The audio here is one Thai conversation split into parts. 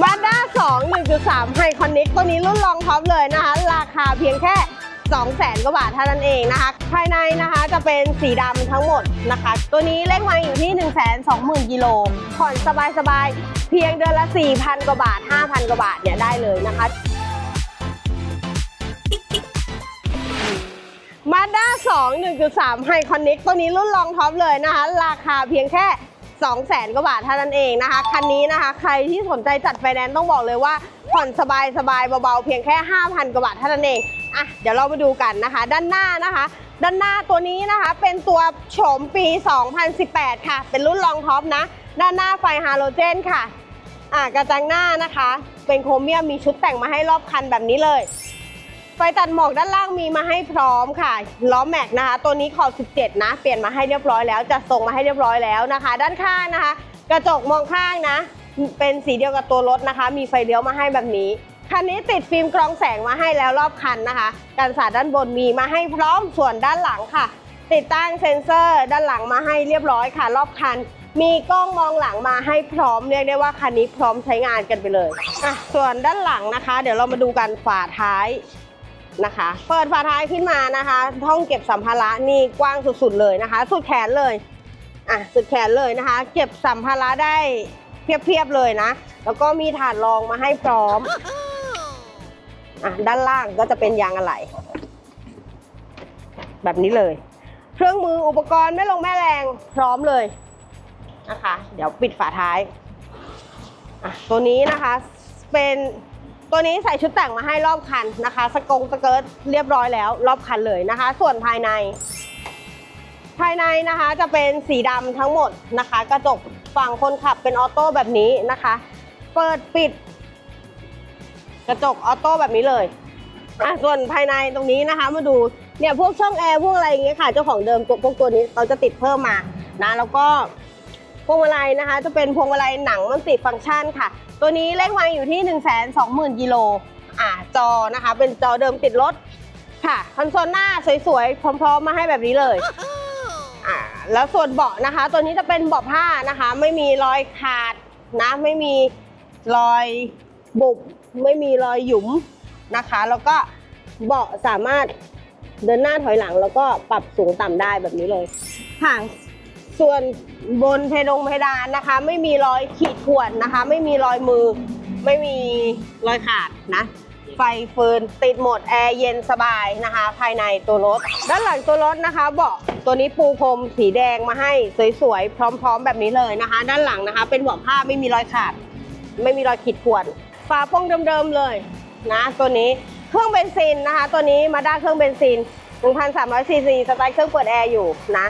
มาด้า2 1.3 ไฮคอนิกตัวนี้รุ่นรองท็อปเลยนะคะ ราคาเพียงแค่ 2 0 0แสนกว่าบาทเท่านั้นเองนะคะ ภายในนะคะจะเป็นสีดำทั้งหมดนะคะ ตัวนี้เลขมาอยู่ที่ 1 2 0 0 0 0กิโลผ่อนสบายๆ เพียงเดือนละ 4,000 กว่าบาท 5,000 กว่าบาทเนี่ยได้เลยนะคะมาด้า2 1.3 ไฮคอนิกตัวนี้รุ่นรองท็อปเลยนะคะ ราคาเพียงแค่ 2 0 0แสนกว่าบาทเท่านั้นเองนะคะ คันนี้นะคะ ใครที่สนใจจัดไฟแนนซ์ต้องบอกเลยว่า ผ่อนสบายสบายเบาๆ เพียงแค่ 5,000 กว่าบาทเท่านั้นเอง อะ เดี๋ยวเรามาดูกันนะคะ ด้านหน้านะคะ ด้านหน้าตัวนี้นะคะ เป็นตัวโฉมปี 2018 ค่ะ เป็นรุ่นรองท็อปนะ ด้านหน้าไฟฮาโลเจนค่ะ อะกระจังหน้านะคะ เป็นโครเมียมมีชุดแต่งมาให้รอบคันแบบนี้เลย ฟตัดหมอกด้านล่างมีมาให้พร้อมค่ะล้อแม็กนะคะ ตัวนี้ขอบ 17 นะ เปลี่ยนมาให้เรียบร้อยแล้วจะส่งมาให้เรียบร้อยแล้วนะคะ ด้านข้างนะคะ กระจกมองข้างนะ เป็นสีเดียวกับตัวรถนะคะ มีไฟเลี้ยวมาให้แบบนี้คันนี้ติดฟิล์มกรองแสงมาให้แล้วรอบคันนะคะกันสาดด้านบนมีมาให้พร้อมส่วนด้านหลังค่ะ ติดตั้งเซ็นเซอร์ด้านหลังมาให้เรียบร้อยค่ะ รอบคัน มีกล้องมองหลังมาให้พร้อมเรียกได้ว่าคันนี้พร้อมใช้งานกันไปเลยอะส่วนด้านหลังนะคะ เดี๋ยวเรามาดูกันฝาท้าย นะคะ เปิดฝาท้ายขึ้นมานะคะห้องเก็บสัมภาระนี่กว้างสุดๆเลยนะคะ สุดแขนเลยอะสุดแขนเลยนะคะ เก็บสัมภาระได้เพียบๆเลยนะ แล้วก็มีถาดรองมาให้พร้อมอะด้านล่างก็จะเป็นยางอะไหล่แบบนี้เลย เครื่องมืออุปกรณ์แม่ลงแม่แรงพร้อมเลยนะคะ เดี๋ยวปิดฝาท้ายอะตัวนี้นะคะเป็น ตัวนี้ใส่ชุดแต่งมาให้รอบคันนะคะ สกงสเกิร์ตเรียบร้อยแล้ว รอบคันเลยนะคะ ส่วนภายใน ภายในนะคะจะเป็นสีดำทั้งหมดนะคะ กระจกฝั่งคนขับเป็นออโต้แบบนี้นะคะ เปิดปิด กระจกออโต้แบบนี้เลยอะส่วนภายในตรงนี้นะคะ มาดูเนี่ยพวกช่องแอร์พวกอะไรอย่างเงี้ยค่ะ เจ้าของเดิมพวกตัวนี้เขาจะติดเพิ่มมานะ แล้วก็ พวงมาลัยนะคะ จะเป็นพวงมาลัยหนังมันติฟังก์ชันค่ะ ตัวนี้เลขมางอยู่ที่ 1 2 0 0 0 0กิโลอะจอนะคะ เป็นจอเดิมติดรถค่ะคอนโซลหน้าสวยๆ พร้อมๆ มาให้แบบนี้เลยอ่าแล้วส่วนเบาะนะคะ ตัวนี้จะเป็นเบาะผ้านะคะ ไม่มีรอยขาดนะ ไม่มีรอยบุบ ไม่มีรอยหยุมนะคะ แล้วก็เบาะสามารถเดินหน้าถอยหลัง แล้วก็ปรับสูงต่ำได้แบบนี้เลยค่ะ ส่วนบนเพดงเพดานนะคะ ไม่มีรอยขีดข่วนนะคะ ไม่มีรอยมือ ไม่มีรอยขาดนะไฟเฟิร์นติดหมดแอร์เย็นสบายนะคะ ภายในตัวรถ ด้านหลังตัวรถนะคะเบาะตัวนี้ปูพรมสีแดงมาให้สวยๆ พร้อมๆ แบบนี้เลยนะคะ ด้านหลังนะคะ เป็นเบาะผ้าไม่มีรอยขาด ไม่มีรอยขีดข่วนฝาโปร่งเดิมๆเลยนะตัวนี้เครื่องเบนซินนะคะ ตัวนี้มาด้าเครื่องเบนซิน 1,300ซีซีสไตล์เครื่องเปิดแอร์อยู่นะ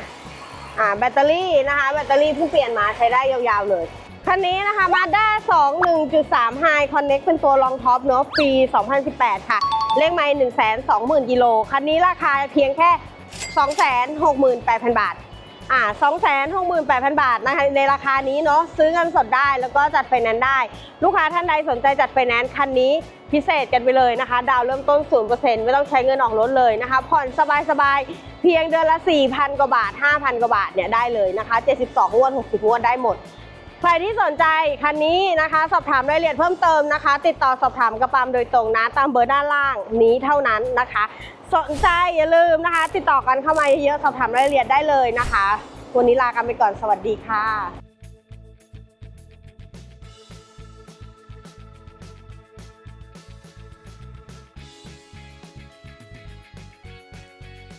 อ่าแบตเตอรี่นะคะแบตเตอรี่เพิ่งเปลี่ยนมาใช้ได้ยาวๆเลยคันนี้นะคะมาด้า2 1.3 High Connect เป็นตัวรองท็อปเนอะปี 2018 ค่ะ เลขไมล์120,000 กิโล คันนี้ราคาเพียงแค่ 268,000 บาท อ่า 268,000 บาทนะคะในราคานี้เนาะซื้อเงินสดได้แล้วก็จัดไฟแนนซ์ได้ ลูกค้าท่านใดสนใจจัดไฟแนนซ์คันนี้ พิเศษกันไปเลยนะคะ ดาวเริ่มต้น 0%ไม่ต้องใช้เงินออกรถเลยนะคะ ผ่อนสบายๆ เพียงเดือนละ 4,000 กว่าบาท 5,000 กว่าบาทเนี่ยได้เลยนะคะ 72งวด 60งวดได้หมด ใครที่สนใจคันนี้นะคะ สอบถามรายละเอียดเพิ่มเติมนะคะ ติดต่อสอบถามกระปามโดยตรงนะ ตามเบอร์ด้านล่างนี้เท่านั้นนะคะ สนใจอย่าลืมนะคะ ติดต่อกันเข้ามาเยอะๆสอบถามรายละเอียดได้เลยนะคะ วันนี้ลากันไปก่อนสวัสดีค่ะ